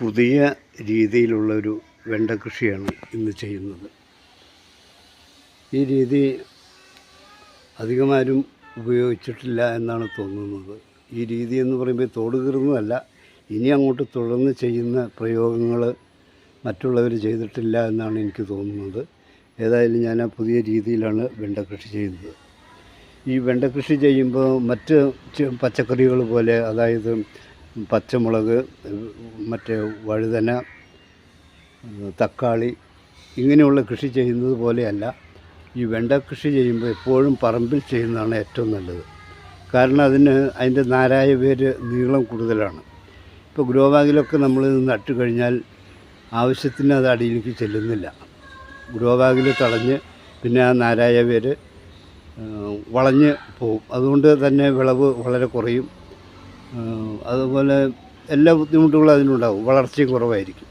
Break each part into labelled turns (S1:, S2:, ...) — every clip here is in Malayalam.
S1: പുതിയ രീതിയിലുള്ളൊരു വെണ്ട കൃഷിയാണ് ഇന്ന് ചെയ്യുന്നത്. ഈ രീതി അധികമാരും ഉപയോഗിച്ചിട്ടില്ല എന്നാണ് തോന്നുന്നത്. ഈ രീതി എന്ന് പറയുമ്പോൾ തോട് കീറുന്നതല്ല ഇനി അങ്ങോട്ട് തുടർന്ന് ചെയ്യുന്ന പ്രയോഗങ്ങൾ മറ്റുള്ളവർ ചെയ്തിട്ടില്ല എന്നാണ് എനിക്ക് തോന്നുന്നത്. ഏതായാലും ഞാൻ ആ പുതിയ രീതിയിലാണ് വെണ്ട കൃഷി ചെയ്യുന്നത്. ഈ വെണ്ട കൃഷി ചെയ്യുമ്പോൾ മറ്റ് പച്ചക്കറികൾ പോലെ അതായത് പച്ചമുളക് മറ്റേ വഴുതന തക്കാളി ഇങ്ങനെയുള്ള കൃഷി ചെയ്യുന്നത് പോലെയല്ല. ഈ വെണ്ട കൃഷി ചെയ്യുമ്പോൾ എപ്പോഴും പറമ്പിൽ ചെയ്യുന്നതാണ് ഏറ്റവും നല്ലത്. കാരണം അതിന് അതിന്റെ നാരായ വേര് നീളം കൂടുതലാണ്. ഇപ്പോൾ ഗ്രോ ബാഗിലൊക്കെ നമ്മൾ നട്ട് കഴിഞ്ഞാൽ ആവശ്യത്തിന് അത് അടിയിലേക്ക് ചെല്ലുന്നില്ല. ഗ്രോ ബാഗിൽ തടഞ്ഞ് പിന്നെ ആ നാരായ വേര് വളഞ്ഞ് പോവും. അതുകൊണ്ട് തന്നെ വിളവ് വളരെ കുറയും. അതുപോലെ എല്ലാ ബുദ്ധിമുട്ടുകളും അതിനുണ്ടാവും വളർച്ചയും കുറവായിരിക്കും.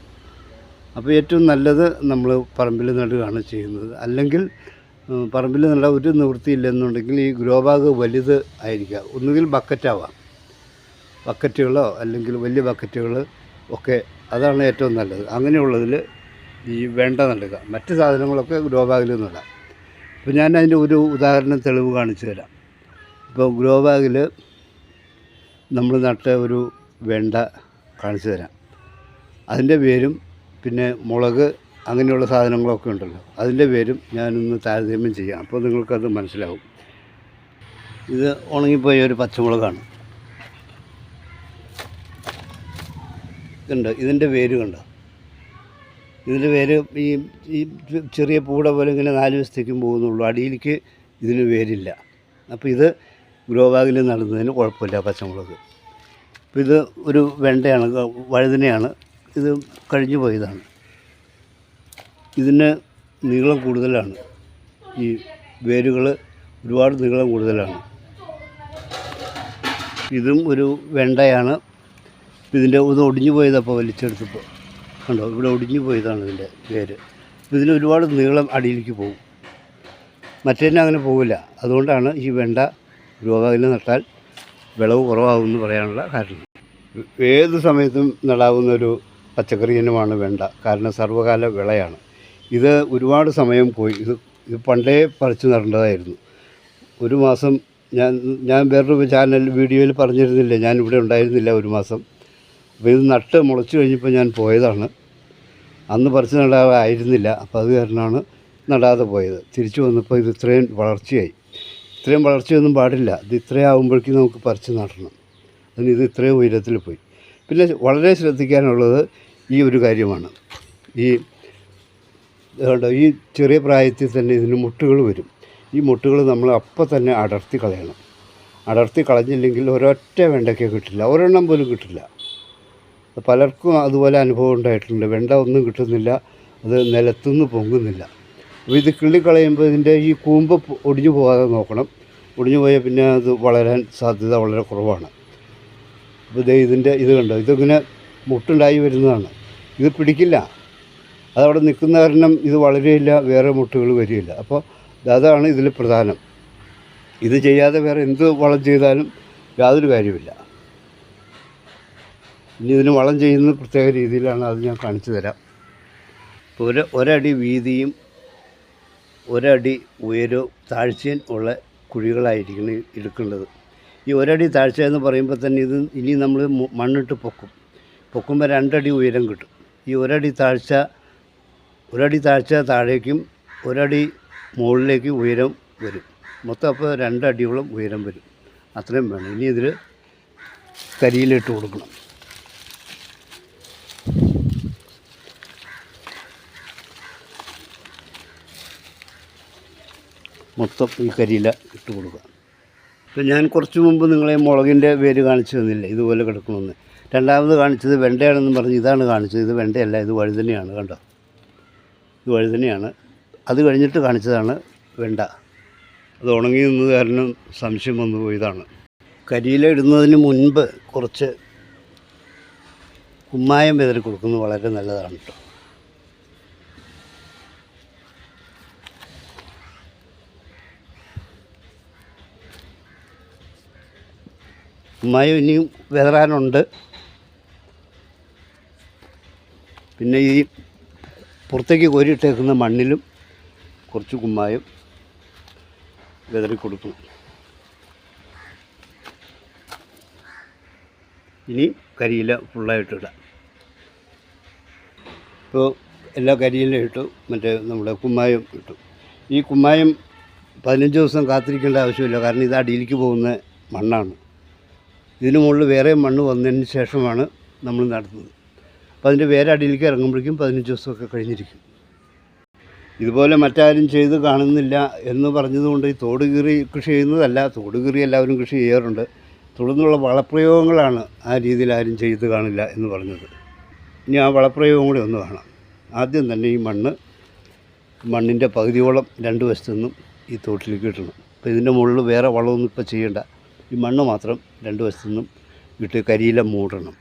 S1: അപ്പോൾ ഏറ്റവും നല്ലത് നമ്മൾ പറമ്പിൽ നടുകയാണ് ചെയ്യുന്നത്. അല്ലെങ്കിൽ പറമ്പിൽ നടാൻ ഒരു നിവൃത്തിയില്ലെന്നുണ്ടെങ്കിൽ ഈ ഗ്രോ ബാഗ് വലുത് ആയിരിക്കുക. ഒന്നുകിൽ ബക്കറ്റാവാം. ബക്കറ്റുകളോ അല്ലെങ്കിൽ വലിയ ബക്കറ്റുകൾ ഒക്കെ അതാണ് ഏറ്റവും നല്ലത്. അങ്ങനെയുള്ളതിൽ ഈ വേണ്ട നടുക. മറ്റ് സാധനങ്ങളൊക്കെ ഗ്രോ ബാഗിൽ നടാം. അപ്പോൾ ഞാൻ അതിന്റെ ഒരു ഉദാഹരണം തെളിവ് കാണിച്ചു തരാം. ഇപ്പോൾ ഗ്രോ ബാഗിൽ നമ്മൾ നട്ട ഒരു വെണ്ട കാണിച്ചു തരാം. അതിന്റെ പേരും പിന്നെ മുളക് അങ്ങനെയുള്ള സാധനങ്ങളൊക്കെ ഉണ്ടല്ലോ. അതിന്റെ പേരും ഞാനൊന്ന് താരതമ്യം ചെയ്യാം. അപ്പോൾ നിങ്ങൾക്കത് മനസ്സിലാവും. ഇത് ഉണങ്ങിപ്പോയ ഒരു പച്ചമുളകാണ്. ഇതുണ്ട് ഇതിന്റെ വേര് കണ്ടോ? ഇതിന്റെ വേര് ഈ ഈ ചെറിയ പൂട പോലെ ഇങ്ങനെ നാല് ദിവസത്തേക്കും പോകുന്നുള്ളൂ. അടിയിലേക്ക് ഇതിന് വേരില്ല അപ്പോൾ ഇത് ഗ്രോ ബാഗിൽ നടുന്നതിന് കുഴപ്പമില്ല പച്ചമുളക്. അപ്പോൾ ഇത് ഒരു വെണ്ടയാണ് വഴുതനയാണ് ഇത് കഴിഞ്ഞു പോയതാണ്. ഇതിന് നീളം കൂടുതലാണ്. ഈ വേരുകൾ ഒരുപാട് നീളം കൂടുതലാണ്. ഇതും ഒരു വെണ്ടയാണ്. ഇതിന്റെ ഇത് ഒടിഞ്ഞു പോയതപ്പോൾ വലിച്ചെടുത്തപ്പോൾ കണ്ടോ ഇവിടെ ഒടിഞ്ഞു പോയതാണ് ഇതിന്റെ വേര്. ഇതിന് ഒരുപാട് നീളം അടിയിലേക്ക് പോകും. മറ്റേതിന് അങ്ങനെ പോകില്ല അതുകൊണ്ടാണ് ഈ വെണ്ട രോഗയിൽ നട്ടാൽ വിളവ് കുറവാകുമെന്ന് പറയാനുള്ള കാരണം. ഏത് സമയത്തും നടാവുന്ന ഒരു പച്ചക്കറി ഇനമാണ് വേണ്ട. കാരണം സർവകാല വിളയാണ്. ഇത് ഒരുപാട് സമയം പോയി. ഇത് ഇത് പണ്ടേ പറിച്ചു നടേണ്ടതായിരുന്നു ഒരു മാസം ഞാൻ ഞാൻ വേറൊരു ചാനൽ വീഡിയോയിൽ പറഞ്ഞിരുന്നില്ലേ? ഞാൻ ഇവിടെ ഉണ്ടായിരുന്നില്ല ഒരു മാസം. അപ്പോൾ ഇത് നട്ട് മുളച്ചു കഴിഞ്ഞപ്പോൾ ഞാൻ പോയതാണ്. അന്ന് പറിച്ച് നടാറായിരുന്നില്ല. അപ്പോൾ അത് കാരണമാണ് നടാതെ പോയത്. തിരിച്ചു വന്നപ്പോൾ ഇത് ഇത്രയും വളർച്ചയായി. ഇത്രയും വളർച്ചയൊന്നും പാടില്ല. ഇത് ഇത്രയും ആകുമ്പോഴേക്കും നമുക്ക് പറിച്ച് നടണം. അതിന് ഇത് ഇത്രയും ഉയരത്തിൽ പോയി. പിന്നെ വളരെ ശ്രദ്ധിക്കാനുള്ളത് ഈ ഒരു കാര്യമാണ്. ഈ ഈ ചെറിയ പ്രായത്തിൽ തന്നെ ഇതിന് മുട്ടുകൾ വരും. ഈ മുട്ടുകൾ നമ്മൾ അപ്പം തന്നെ അടർത്തി കളയണം. അടർത്തി കളഞ്ഞില്ലെങ്കിൽ ഒരൊറ്റ വെണ്ടയ്ക്ക കിട്ടില്ല. ഒരെണ്ണം പോലും കിട്ടില്ല. പലർക്കും അതുപോലെ അനുഭവം ഉണ്ടായിട്ടുണ്ട്. വെണ്ട ഒന്നും കിട്ടുന്നില്ല. അത് നിലത്തുനിന്ന് പൊങ്ങുന്നില്ല. ഇത് കിള്ളിക്കളയുമ്പോൾ ഇതിന്റെ ഈ കൂമ്പ് ഒടിഞ്ഞു പോകാതെ നോക്കണം. ഒടിഞ്ഞു പോയാൽ പിന്നെ അത് വളരാൻ സാധ്യത വളരെ കുറവാണ്. അപ്പോൾ ദേ ഇതിന്റെ ഇത് കണ്ടോ? ഇതിങ്ങനെ മുട്ടുണ്ടായി വരുന്നതാണ്. ഇത് പിടിക്കില്ല. അതവിടെ നിൽക്കുന്ന കാരണം ഇത് വളരെയില്ല വേറെ മുട്ടുകൾ വരികയില്ല. അപ്പോൾ അതാണ് ഇതിൽ പ്രധാനം. ഇത് ചെയ്യാതെ വേറെ എന്ത് വളം ചെയ്താലും യാതൊരു കാര്യമില്ല ഇനി ഇതിന് വളം ചെയ്യുന്നത് പ്രത്യേക രീതിയിലാണ് അത് ഞാൻ കാണിച്ചു തരാം. ഒരു ഒരടി വീതിയും ഒരടി ഉയരവും താഴ്ചയും ഉള്ള കുഴികളായിരിക്കണം എടുക്കേണ്ടത്. ഈ ഒരടി താഴ്ച എന്ന് പറയുമ്പോൾ തന്നെ ഇത് ഇനി നമ്മൾ മണ്ണിട്ട് പൊക്കും. പൊക്കുമ്പോൾ രണ്ടടി ഉയരം കിട്ടും. ഈ ഒരടി താഴ്ച ഒരടി താഴ്ച താഴേക്കും ഒരടി മുകളിലേക്ക് ഉയരം വരും. മൊത്തം അപ്പോൾ രണ്ടടിയോളം ഉയരം വരും. അത്രയും വേണം. ഇനി ഇതിൽ കരിയിലിട്ട് കൊടുക്കണം. മൊത്തം ഈ കരിയില ഇട്ട് കൊടുക്കുക. ഇപ്പം ഞാൻ കുറച്ച് മുമ്പ് നിങ്ങളെ മുളകിന്റെ വേര് കാണിച്ചു തന്നില്ലേ? ഇതുപോലെ കിടക്കണമെന്ന്. രണ്ടാമത് കാണിച്ചത് വെണ്ടയാണെന്ന് പറഞ്ഞ് ഇതാണ് കാണിച്ചത്. ഇത് വെണ്ടയല്ല ഇത് വഴുതനയാണ് കണ്ടോ? ഇത് വഴുതനയാണ് അത് കഴിഞ്ഞിട്ട് കാണിച്ചതാണ് വെണ്ട. അത് ഉണങ്ങി നിന്നത് കാരണം സംശയം വന്നു പോയതാണ്. കരിയില ഇടുന്നതിന് മുൻപ് കുറച്ച് കുമ്മായം വിതറി കൊടുക്കുന്നത് വളരെ നല്ലതാണ് കേട്ടോ. കുമ്മായം ഇനിയും വിതറാനുണ്ട് പിന്നെ ഈ പുറത്തേക്ക് കോരിയിട്ടേക്കുന്ന മണ്ണിലും കുറച്ച് കുമ്മായം വിതറി കൊടുക്കണം ഇനി കരിയില ഫുള്ളായിട്ട് ഇപ്പോൾ എല്ലാ കരിയിലും ഇട്ടു മറ്റേ നമ്മുടെ കുമ്മായം ഇട്ടു. ഈ കുമ്മായം പതിനഞ്ച് ദിവസം കാത്തിരിക്കേണ്ട ആവശ്യമില്ല കാരണം ഇത് അടിയിലേക്ക് പോകുന്ന മണ്ണാണ്. ഇതിന് മുകളിൽ വേറെ മണ്ണ് വന്നതിന് ശേഷമാണ് നമ്മൾ നടത്തുന്നത്. അപ്പോൾ അതിന്റെ വേറെ അടിയിലേക്ക് ഇറങ്ങുമ്പോഴേക്കും പതിനഞ്ച് ദിവസമൊക്കെ കഴിഞ്ഞിരിക്കും. ഇതുപോലെ മറ്റാരും ചെയ്ത് കാണുന്നില്ല എന്ന് പറഞ്ഞതുകൊണ്ട് ഈ തോട് കീറി കൃഷി ചെയ്യുന്നതല്ല തോട് കീറി എല്ലാവരും കൃഷി ചെയ്യാറുണ്ട്. തുടർന്നുള്ള വളപ്രയോഗങ്ങളാണ് ആ രീതിയിൽ ആരും ചെയ്ത് കാണില്ല എന്ന് പറഞ്ഞത്. ഇനി ആ വളപ്രയോഗം കൂടി ഒന്ന് കാണാം. ആദ്യം തന്നെ ഈ മണ്ണ് മണ്ണിന്റെ പകുതിയോളം രണ്ട് വശത്തു നിന്നും ഈ തോട്ടിലേക്ക് ഇടണം. അപ്പോൾ ഇതിന്റെ മുകളിൽ വേറെ വളമൊന്നും ഇപ്പോൾ ചെയ്യേണ്ട ഈ മണ്ണ് മാത്രം രണ്ട് വശത്തു നിന്നും ഇട്ട് കരിയില മൂടണം.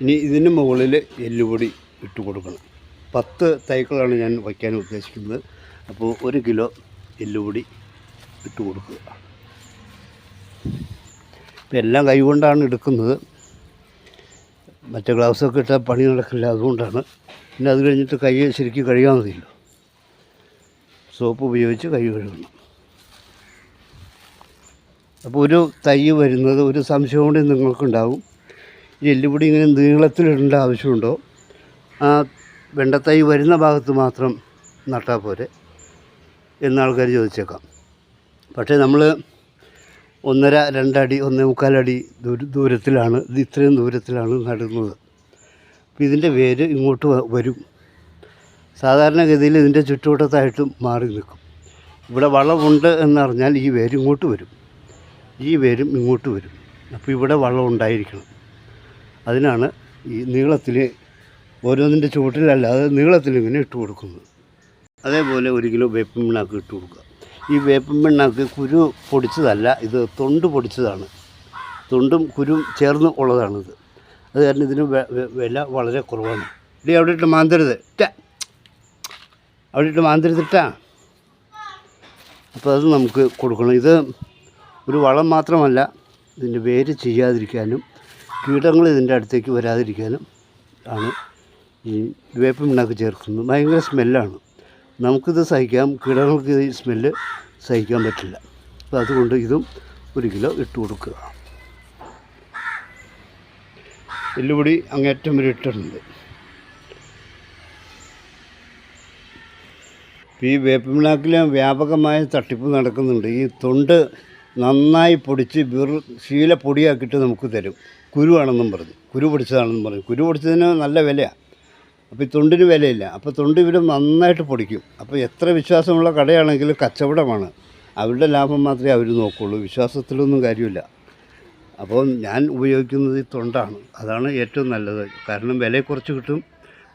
S1: ഇനി ഇതിന് മുകളിൽ എല്ലുപൊടി ഇട്ട് കൊടുക്കണം. പത്ത് തൈക്കളാണ് ഞാൻ വയ്ക്കാൻ ഉദ്ദേശിക്കുന്നത്. അപ്പോൾ ഒരു കിലോ എല്ലുപൊടി ഇട്ട് കൊടുക്കുക. ഇപ്പം എല്ലാം കൈകൊണ്ടാണ് എടുക്കുന്നത്. മറ്റേ ഗ്ലൗസൊക്കെ ഇട്ടാൽ പണി നടക്കില്ല അതുകൊണ്ടാണ്. പിന്നെ അത് കഴിഞ്ഞിട്ട് കൈ ശരിക്കും കഴുകാൻ മതിയല്ലോ. സോപ്പ് ഉപയോഗിച്ച് കൈ കഴുകണം. അപ്പോൾ ഒരു തൈ വരുന്നത് ഒരു സംശയം കൂടി നിങ്ങൾക്കുണ്ടാവും. എല്ലുപൊടി ഇങ്ങനെ നീളത്തിലിടേണ്ട ആവശ്യമുണ്ടോ? ആ വെണ്ടത്തൈ വരുന്ന ഭാഗത്ത് മാത്രം നട്ടാൽ പോരെ എന്ന ആൾക്കാർ ചോദിച്ചേക്കാം. പക്ഷേ നമ്മൾ ഒന്നര രണ്ടടി ഒന്നേ മുക്കാലടി ദൂര ദൂരത്തിലാണ് ഇത് ഇത്രയും ദൂരത്തിലാണ് നടുന്നത്. അപ്പോൾ ഇതിന്റെ വേര് ഇങ്ങോട്ട് വരും. സാധാരണഗതിയിൽ ഇതിന്റെ ചുറ്റുവട്ടത്തായിട്ടും മാറി നിൽക്കും. ഇവിടെ വളമുണ്ട് എന്നറിഞ്ഞാൽ ഈ വേര് ഇങ്ങോട്ട് വരും. ഈ വേരും ഇങ്ങോട്ട് വരും. അപ്പോൾ ഇവിടെ വളം ഉണ്ടായിരിക്കണം. അതിനാണ് ഈ നീളത്തിൽ ഓരോന്നിന്റെ ചുവട്ടിലല്ലാതെ നീളത്തിൽ ഇങ്ങനെ ഇട്ട് കൊടുക്കുന്നത്. അതേപോലെ ഒരു കിലോ വേപ്പൻ പിണ്ണാക്ക് ഇട്ട് കൊടുക്കുക. ഈ വേപ്പൻ പിണ്ണാക്ക് കുരു പൊടിച്ചതല്ല ഇത് തൊണ്ട് പൊടിച്ചതാണ്. തൊണ്ടും കുരും ചേർന്ന് ഉള്ളതാണിത്. അത് കാരണം ഇതിന് വില വളരെ കുറവാണ്. ഇടി അവിടെ ഇട്ട് മാന്തരുത്. ഇട്ട അവിടെ ഇട്ട് മാന്തരുത് മാന്തരുതിട്ടാ അപ്പോൾ അത് നമുക്ക് കൊടുക്കണം. ഇത് ഒരു വളം മാത്രമല്ല ഇതിന്റെ വേര് ചെയ്യാതിരിക്കാനും കീടങ്ങൾ ഇതിന്റെ അടുത്തേക്ക് വരാതിരിക്കാനും ആണ് ഈ പിണ്ണാക്ക് ചേർക്കുന്നത്. ഭയങ്കര സ്മെല്ലാണ്. നമുക്കിത് സഹിക്കാം. കീടങ്ങൾക്ക് ഈ സ്മെല്ല് സഹിക്കാൻ പറ്റില്ല. അപ്പോൾ അതുകൊണ്ട് ഇതും ഒരു കിലോ ഇട്ട് കൊടുക്കുക. എല്ലുപൊടി അങ്ങേറ്റം വരെ ഇട്ടിട്ടുണ്ട്. ഈ വേപ്പിമിളാക്കിൽ വ്യാപകമായ തട്ടിപ്പ് നടക്കുന്നുണ്ട്. ഈ തൊണ്ട് നന്നായി പൊടിച്ച് വെറു ശീല പൊടിയാക്കിയിട്ട് നമുക്ക് തരും. കുരുവാണെന്നും പറഞ്ഞു. കുരു പൊടിച്ചതാണെന്നും പറഞ്ഞു. കുരു പൊടിച്ചതിന് നല്ല വിലയാണ് അപ്പോൾ ഈ തൊണ്ടിന് വിലയില്ല. അപ്പോൾ തൊണ്ട് ഇവർ നന്നായിട്ട് പൊടിക്കും. അപ്പോൾ എത്ര വിശ്വാസമുള്ള കടയാണെങ്കിലും കച്ചവടമാണ്. അവരുടെ ലാഭം മാത്രമേ അവർ നോക്കുള്ളൂ. വിശ്വാസത്തിലൊന്നും കാര്യമില്ല. അപ്പോൾ ഞാൻ ഉപയോഗിക്കുന്നത് ഈ തൊണ്ടാണ്. അതാണ് ഏറ്റവും നല്ലത്. കാരണം വില കുറച്ച് കിട്ടും.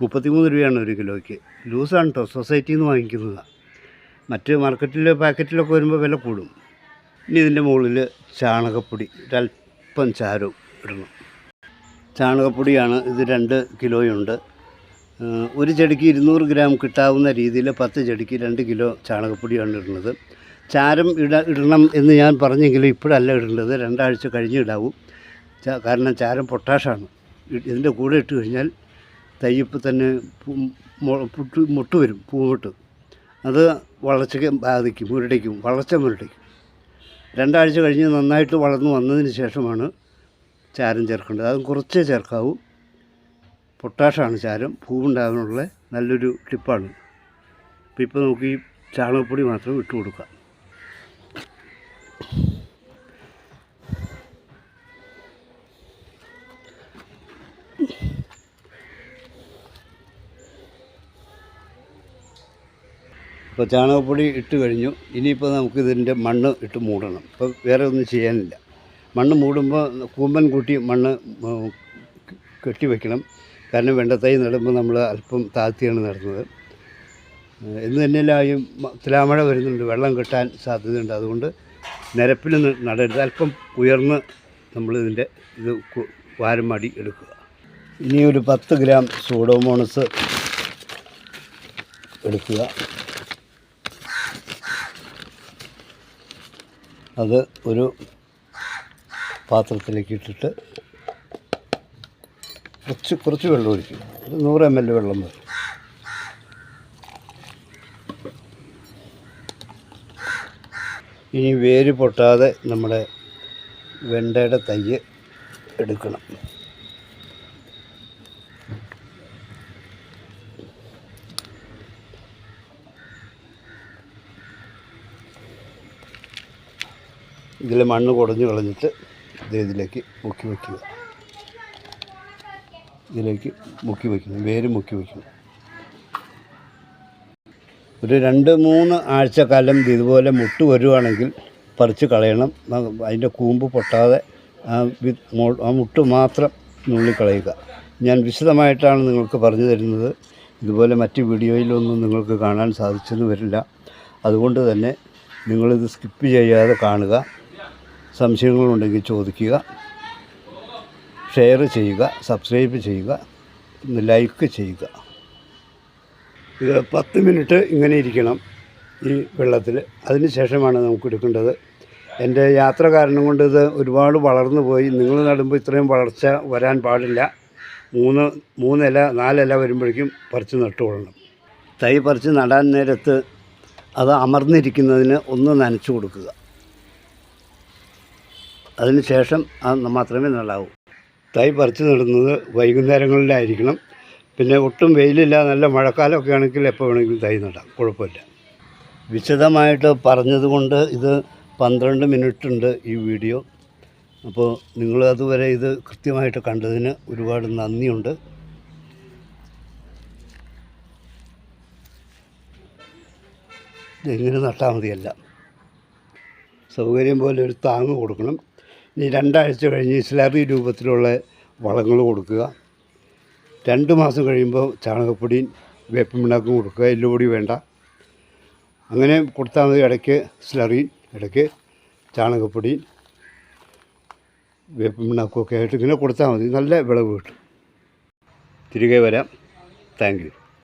S1: മുപ്പത്തിമൂന്ന് രൂപയാണ് ഒരു കിലോയ്ക്ക്. ലൂസാണ് കേട്ടോ സൊസൈറ്റിയിൽ നിന്ന് വാങ്ങിക്കുന്നതാണ് മറ്റ് മാർക്കറ്റിൽ പാക്കറ്റിലൊക്കെ വരുമ്പോൾ വില കൂടും. ഇനി ഇതിന്റെ മുകളിൽ ചാണകപ്പൊടി ഒരല്പം ചാരവും ഇടണം. ചാണകപ്പൊടിയാണ് ഇത് രണ്ട് കിലോയുണ്ട്. ഒരു ചെടിക്ക് ഇരുന്നൂറ് ഗ്രാം കിട്ടാവുന്ന രീതിയിൽ പത്ത് ചെടിക്ക് രണ്ട് കിലോ ചാണകപ്പൊടിയാണ് ഇടുന്നത്. ചാരം ഇട ഇടണം എന്ന് ഞാൻ പറഞ്ഞെങ്കിലും ഇപ്പോഴല്ല ഇടേണ്ടത്. രണ്ടാഴ്ച കഴിഞ്ഞ് ഇടാവൂ. കാരണം ചാരം പൊട്ടാഷാണ്. ഇതിന്റെ കൂടെ ഇട്ട് കഴിഞ്ഞാൽ തയ്യപ്പ് തന്നെ പുട്ട് മുട്ട് വരും പൂവിട്ട് അത് വളർച്ചയ്ക്ക് ബാധിക്കും മുരടിക്കും വളർച്ച മുരടിക്കും. രണ്ടാഴ്ച കഴിഞ്ഞ് നന്നായിട്ട് വളർന്നു വന്നതിന് ശേഷമാണ് ചാരം ചേർക്കേണ്ടത്. അതും കുറച്ചേ ചേർക്കാവൂ. പൊട്ടാഷാണ് ചാരം. പൂവുണ്ടാകാനുള്ള നല്ലൊരു ടിപ്പാണ്. അപ്പോൾ ഇപ്പോൾ നമുക്ക് ഈ ചാണകപ്പൊടി മാത്രം ഇട്ട് കൊടുക്കാം ഇപ്പോൾ ചാണകപ്പൊടി ഇട്ട് കഴിഞ്ഞു. ഇനിയിപ്പോൾ നമുക്ക് ഇതിന്റെ മണ്ണ് ഇട്ട് മൂടണം. ഇപ്പോൾ വേറെ ഒന്നും ചെയ്യാനില്ല. മണ്ണ് മൂടുമ്പോൾ കൂമ്പൻ കൂട്ടി മണ്ണ് കെട്ടി വെക്കണം. കാരണം വെണ്ടത്തൈ നടുമ്പോൾ നമ്മൾ അല്പം താഴ്ത്തിയാണ് നടുന്നത്. എന്ന് തന്നെയല്ലായും തുലാമഴ വരുന്നുണ്ട്. വെള്ളം കിട്ടാൻ സാധ്യതയുണ്ട്. അതുകൊണ്ട് നിരപ്പിൽ നടരുത്. അല്പം ഉയർന്ന് നമ്മൾ ഇതിന്റെ ഇത് വാരമാടി വാരം മടി എടുക്കുക. ഇനി ഒരു പത്ത് ഗ്രാം സൂഡോമോണസ് എടുക്കുക. അത് ഒരു പാത്രത്തിലേക്ക് ഇട്ടിട്ട് കുറച്ച് കുറച്ച് വെള്ളം ഒഴിക്കും. ഒരു നൂറ് എം എൽ വെള്ളം വരും ഇനി വേര് പൊട്ടാതെ നമ്മുടെ വെണ്ടയുടെ തൈ എടുക്കണം. ഇതിൽ മണ്ണ് കുടഞ്ഞു കളഞ്ഞിട്ട് ഇത് ഇതിലേക്ക് മുക്കി വയ്ക്കുക. ഇതിലേക്ക് മുക്കി വയ്ക്കണം. വേര് മുക്കി വയ്ക്കണം. ഒരു രണ്ട് മൂന്ന് ആഴ്ചക്കാലം ഇതുപോലെ മുട്ട് വരുവാണെങ്കിൽ പറിച്ച് കളയണം. അതിന്റെ കൂമ്പ് പൊട്ടാതെ ആ മുട്ട് മാത്രം നുള്ളിക്കളയുക. ഞാൻ വിശദമായിട്ടാണ് നിങ്ങൾക്ക് പറഞ്ഞു തരുന്നത്. ഇതുപോലെ മറ്റ് വീഡിയോയിലൊന്നും നിങ്ങൾക്ക് കാണാൻ സാധിച്ചെന്ന് വരില്ല. അതുകൊണ്ട് തന്നെ നിങ്ങളിത് സ്കിപ്പ് ചെയ്യാതെ കാണുക. സംശയങ്ങളുണ്ടെങ്കിൽ ചോദിക്കുക ഷെയർ ചെയ്യുക സബ്സ്ക്രൈബ് ചെയ്യുക ലൈക്ക് ചെയ്യുക. ഇത് പത്ത് മിനിറ്റ് ഇങ്ങനെ ഇരിക്കണം ഈ വെള്ളത്തിൽ അതിന് ശേഷമാണ് നമുക്ക് എടുക്കേണ്ടത്. എന്റെ യാത്ര കാരണം കൊണ്ട് ഇത് ഒരുപാട് വളർന്നു പോയി. നിങ്ങൾ നടുമ്പോൾ ഇത്രയും വളർച്ച വരാൻ പാടില്ല. മൂന്ന് മൂന്നില നാലില വരുമ്പോഴേക്കും പറിച്ച് നട്ടുകൊള്ളണം. തൈ പറിച്ച് നടാൻ നേരത്ത് അത് അമർന്നിരിക്കുന്നതിന് ഒന്ന് നനച്ചു കൊടുക്കുക. അതിന് ശേഷം അത് മാത്രമേ നടാവൂ. തൈ പറിച്ച് നടുന്നത് വൈകുന്നേരങ്ങളിലായിരിക്കണം. പിന്നെ ഒട്ടും വെയിലില്ല നല്ല മഴക്കാലമൊക്കെ ആണെങ്കിൽ എപ്പോൾ വേണമെങ്കിലും തൈ നടാം. കുഴപ്പമില്ല. വിശദമായിട്ട് പറഞ്ഞതുകൊണ്ട് ഇത് പന്ത്രണ്ട് മിനിറ്റ് ഉണ്ട് ഈ വീഡിയോ. അപ്പോൾ നിങ്ങൾ അതുവരെ ഇത് കൃത്യമായിട്ട് കണ്ടതിന് ഒരുപാട് നന്ദിയുണ്ട്. ഇതെങ്ങനെ നട്ടാൽ മതിയല്ല. സൗകര്യം പോലെ ഒരു താങ്ങ് കൊടുക്കണം. ഇനി രണ്ടാഴ്ച കഴിഞ്ഞ് സ്ലറി രൂപത്തിലുള്ള വളങ്ങൾ കൊടുക്കുക. രണ്ട് മാസം കഴിയുമ്പോൾ ചാണകപ്പൊടിയും വേപ്പൻ കൊടുക്കുക. എല്ലുപൊടി വേണ്ട. അങ്ങനെ കൊടുത്താൽ മതി ഇടയ്ക്ക് സ്ലറി ഇടയ്ക്ക് ചാണകപ്പൊടി വേപ്പമിണ്ണാക്കുമൊക്കെ ഒക്കെ ആയിട്ട് ഇങ്ങനെ കൊടുത്താൽ മതി. നല്ല വിളവ് കിട്ടും. തിരികെ വരാം. താങ്ക്